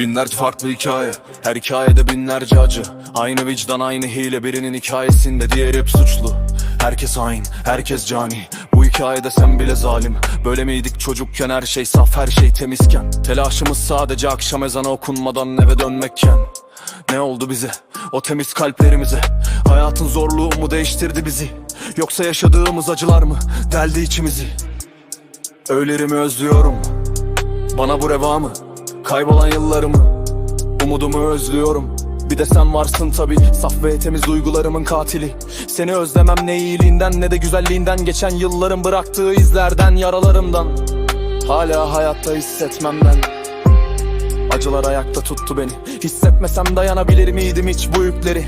Binlerce farklı hikaye. Her hikayede binlerce acı. Aynı vicdan aynı hile. Birinin hikayesinde diğeri hep suçlu. Herkes hain, herkes cani. Bu hikayede sen bile zalim. Böyle miydik çocukken her şey saf her şey temizken? Telaşımız sadece akşam ezanı okunmadan eve dönmekken. Ne oldu bize, o temiz kalplerimize. Hayatın zorluğu mu değiştirdi bizi? Yoksa yaşadığımız acılar mı deldi içimizi? Öğlerimi özlüyorum. Bana bu reva mı? Kaybolan yıllarımı Umudumu özlüyorum. Bir de sen varsın tabi Saf ve temiz duygularımın katili. Seni özlemem ne iyiliğinden ne de güzelliğinden Geçen yılların bıraktığı izlerden yaralarımdan. Hala hayatta hissetmem ben. Acılar ayakta tuttu beni. Hissetmesem dayanabilir miydim hiç bu yükleri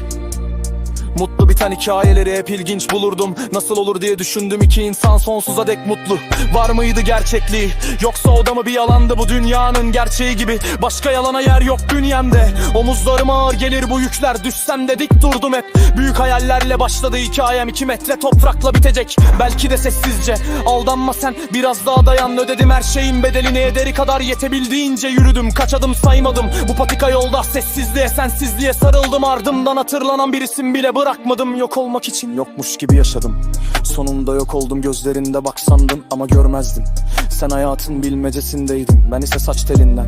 Mutlu biten hikayeleri hep ilginç bulurdum. Nasıl olur diye düşündüm iki insan sonsuza dek mutlu. Var mıydı gerçekliği? Yoksa o da mı bir yalandı bu dünyanın gerçeği gibi. Başka yalana yer yok bünyemde. Omuzlarıma ağır gelir bu yükler. Düşsem de dik durdum hep. Büyük hayallerle başladı hikayem. İki metre toprakla bitecek. Belki de sessizce. Aldanma sen. Biraz daha dayan. Ödedim her şeyin bedelini. Ederi kadar yetebildiğince yürüdüm. Kaç adım saymadım. Bu patika yolda Sessizliğe sensizliğe sarıldım. Ardımdan hatırlanan bir isim bile bırakmadım Yok olmak için. Yokmuş gibi yaşadım. Sonunda yok oldum gözlerinde bak sandım ama görmezdim. Sen hayatın bilmecesindeydin ben ise saç telinden.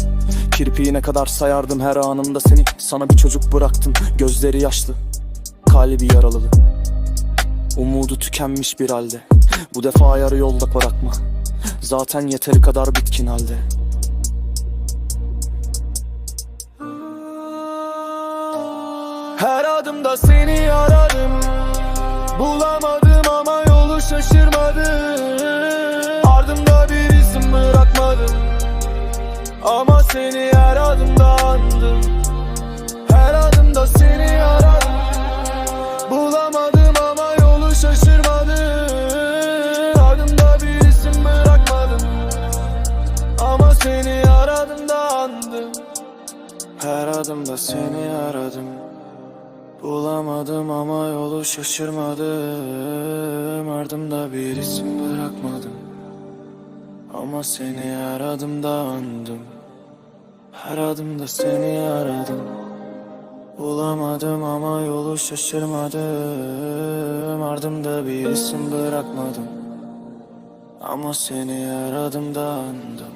Kirpiğine kadar sayardım her anında seni Sana bir çocuk bıraktım. Gözleri yaşlı Kalbi yaralılı Umudu tükenmiş bir halde. Bu defa yarı yolda bırakma. Zaten yeteri kadar bitkin halde Her adımda seni aradım. Bulamadım ama yolu şaşırmadım. Ardımda bir isim bırakmadım. Ama seni her adımda andım. Her adımda seni aradım. Bulamadım ama yolu şaşırmadım. Ardımda bir isim bırakmadım. Ama seni aradım da andım. Her adımda seni aradım Bulamadım ama yolu şaşırmadım. Ardımda bir isim bırakmadım. Ama seni aradım da andım. Her adımda seni aradım. Bulamadım ama yolu şaşırmadım. Ardımda bir isim bırakmadım. Ama seni aradım da andım